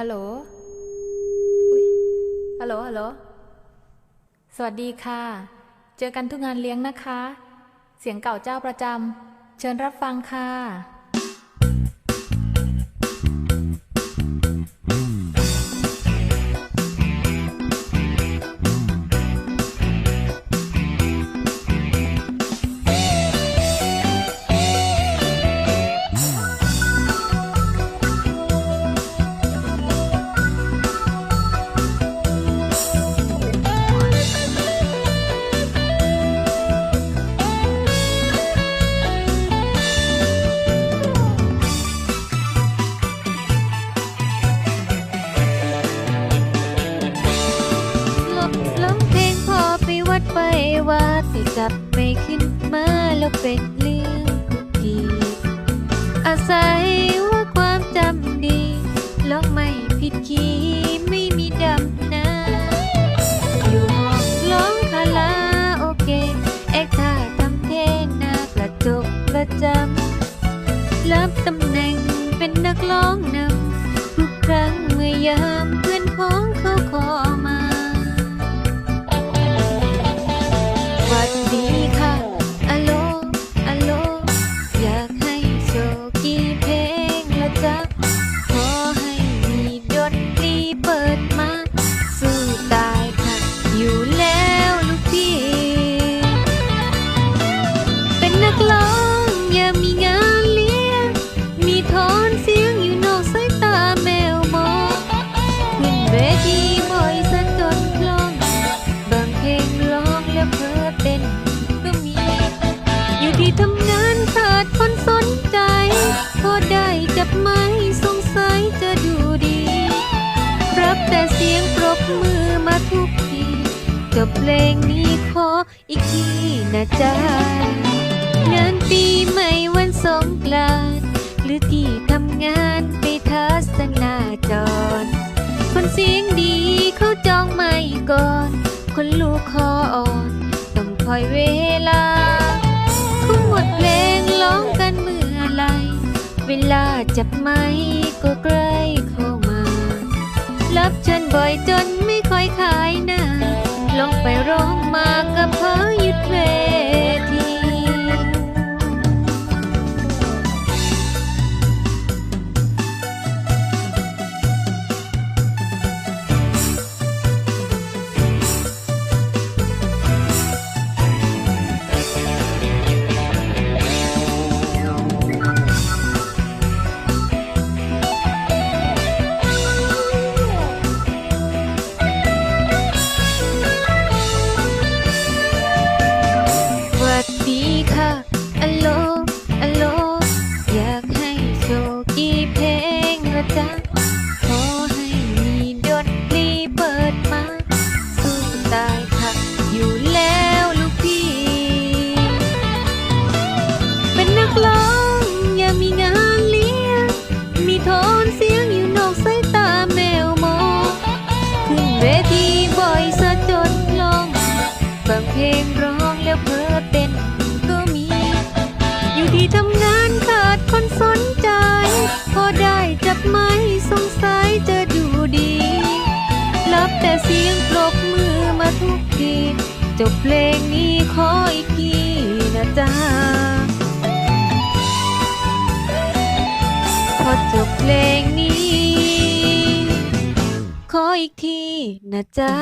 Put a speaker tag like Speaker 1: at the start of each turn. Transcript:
Speaker 1: ฮัลโหลอุ้ยฮัลโหล ฮัลโหล สวัสดีค่ะ เจอกันทุกงานเลี้ยงนะคะ เสียงเก่าเจ้าประจำ เชิญรับฟังค่ะ
Speaker 2: จับไม่ขึ้นมาแล้วเป็นเรื่องทุกทีอาศัยว่าความจำดีร้องไม่ผิดคีย์ไม่มีดำนาอยู่ห้องร้องคาราโอเกะแอคท่าทำเทน้ากระจกประจำรับตำแหน่งเป็นนักร้องนำทุกครั้งเมื่อยามเพื่อนพ้องเขาขอมา ทำงานขาดคนสนใจ พอได้จับไม้สงสัยจะดูดี รับแต่เสียงปรบมือมาทุกทีจบเพลงนี้ขออีกทีนะจ๊ะงานปีใหม่วันสงกรานต์หรือที่ทำงานไปทัศนาจร คนเสียงดีเขาจองไม่ก่อน คนลูกคออ่อน ต้องคอยเวลา ดเพลงร้องกันเมื่อไร เวลาจับไม้ก็ใกล้เข้ามา รับเชิญบ่อยจนไม่ค่อยขายหน้าลองไปร้องมา บเพลงนี้ขออีกทีนะจ๊ะพอจบเพลงนี้ ขออีกทีนะจ๊ะ